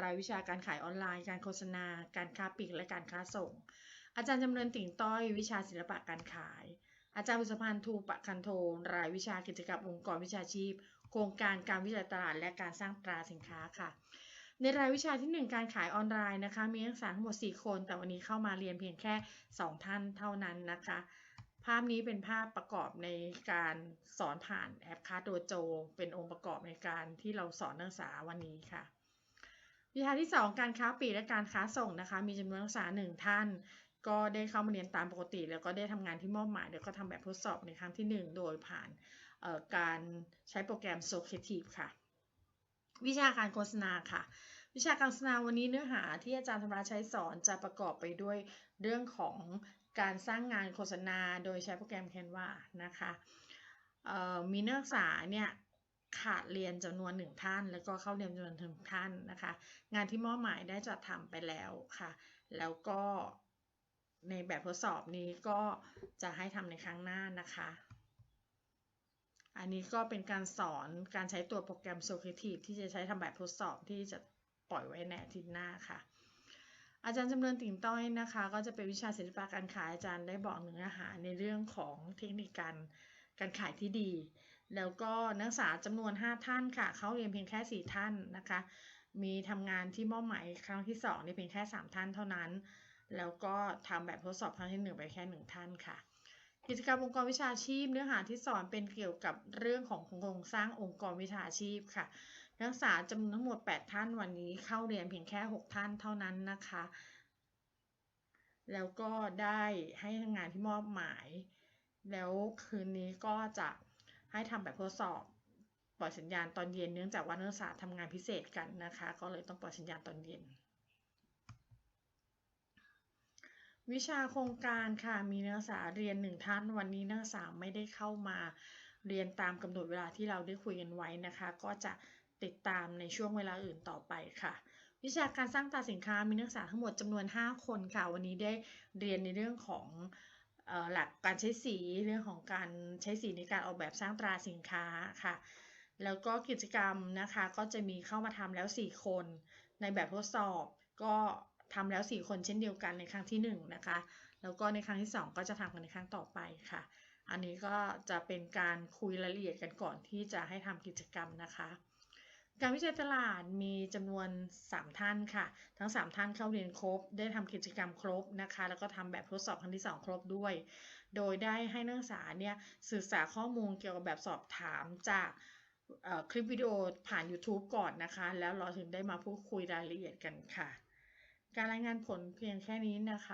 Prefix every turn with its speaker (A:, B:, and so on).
A: รายวิชาการขายออนไลน์ การโฆษณา การค้าปลีกและการค้าส่ง อาจารย์จำเริญติ่งต้อยวิชาศิลปะการขาย อาจารย์บุษพันธ์ทูปะคันโทรายวิชากิจกรรมองค์กรวิชาชีพ โครงการการวิจัยตลาดและการสร้างตราสินค้าค่ะ ในรายวิชาที่ 1 การขายออนไลน์นะคะ มีนักศึกษาทั้งหมด 4 คน แต่วันนี้เข้ามาเรียนเพียงแค่ 2 ท่านเท่านั้นนะคะภาพนี้เป็นภาพประกอบในการสอนผ่านแอปคาโดโจ เป็นองค์ประกอบในการที่เราสอนนักศึกษาวันนี้ค่ะ วิชาที่ 2 การค้าปลีกและการค้าส่งนะคะ มีจำนวนนักศึกษา1ท่าน ก็ได้เข้ามาเรียนตามปกติ แล้วก็ได้ทำงานที่มอบหมาย แล้วก็ทำแบบทดสอบในครั้งที่ 1 โดยผ่านการใช้โปรแกรม Socrative ค่ะ วิชาการโฆษณาค่ะ วิชาการโฆษณาวันนี้เนื้อหาที่อาจารย์ธรรมราใช้สอนจะประกอบไปด้วยเรื่องของการสร้างงานโฆษณาโดยใช้โปรแกรม Canva นะคะมีนักศึกษาเนี่ย ขาดเรียนจำนวนหนึ่งท่าน แล้วก็เข้าเรียนจำนวนหนึ่งท่านนะคะ งานที่มอบหมายได้จัดทำไปแล้วค่ะ แล้วก็ในแบบทดสอบนี้ก็จะให้ทำในครั้งหน้านะคะ อันนี้ก็เป็นการสอนการใช้ตัวโปรแกรม Socrative ที่จะใช้ทำแบบทดสอบที่จะปล่อยไว้ในอาทิตย์หน้าค่ะ อาจารย์จำเริญติ่งต้อยนะคะ ก็จะเป็นวิชาศิลปะการขายอาจารย์ได้บอกเนื้อหาในเรื่องของเทคนิคการการขายที่ดี แล้วก็นักศึกษาจำนวน 5 ท่านค่ะ เข้าเรียนเพียงแค่ 4 ท่านนะคะ มีทำงานที่มอบหมายครั้งที่2นี่เพียงแค่ 3 ท่านเท่านั้น แล้วก็ทำแบบทดสอบครั้งที่ 1 ไปแค่ 1 ท่านค่ะ กิจกรรมองค์กรวิชาชีพ เนื้อหาที่สอนเป็นเกี่ยวกับเรื่องของโครงสร้างองค์กรวิชาชีพค่ะ นักศึกษาจำนวนทั้งหมด 8 ท่านวันนี้เข้าเรียนเพียงแค่ 6 ท่านเท่านั้นนะคะ แล้วก็ได้ให้งานที่มอบหมาย แล้วคืนนี้ก็จะ ให้ทำแบบทดสอบปล่อยสัญญาณตอนเย็นเนื่องจากว่านักศึกษาทำงานพิเศษกันนะคะ ก็เลยต้องปล่อยสัญญาณตอนเย็น วิชาโครงการค่ะมีนักศึกษาเรียนหนึ่งท่านวันนี้นักศึกษาไม่ได้เข้ามาเรียนตามกำหนดเวลาที่เราได้คุยกันไว้นะคะ ก็จะติดตามในช่วงเวลาอื่นต่อไปค่ะ วิชาการสร้างตราสินค้ามีนักศึกษาทั้งหมดจำนวน 5 คนค่ะ วันนี้ได้เรียนในเรื่องของ หลักการใช้สีเรื่องของการใช้สีในการออกแบบสร้างตราสินค้าค่ะ แล้วก็กิจกรรมนะคะก็จะมีเข้ามาทำแล้ว 4 คน ในแบบทดสอบก็ทำแล้ว 4 คนเช่นเดียวกันในครั้งที่ 1 นะคะ แล้วก็ในครั้งที่ 2 ก็จะทำกันในครั้งต่อไปค่ะ อันนี้ก็จะเป็นการคุยรายละเอียดกันก่อนที่จะให้ทำกิจกรรมนะคะ การวิจัยตลาดมีจำนวน 3 ท่านค่ะ ทั้ง 3 ท่านเข้าเรียนครบ ได้ทำกิจกรรมครบนะคะ แล้วก็ทำแบบทดสอบครั้งที่ 2 ครบด้วย โดยได้ให้นักศึกษาเนี่ยศึกษาข้อมูลเกี่ยวกับแบบสอบถามจากคลิปวิดีโอผ่าน YouTube ก่อนนะคะ แล้วเราถึงได้มาพูดคุยรายละเอียดกันค่ะ การรายงานผลเพียงแค่นี้นะคะ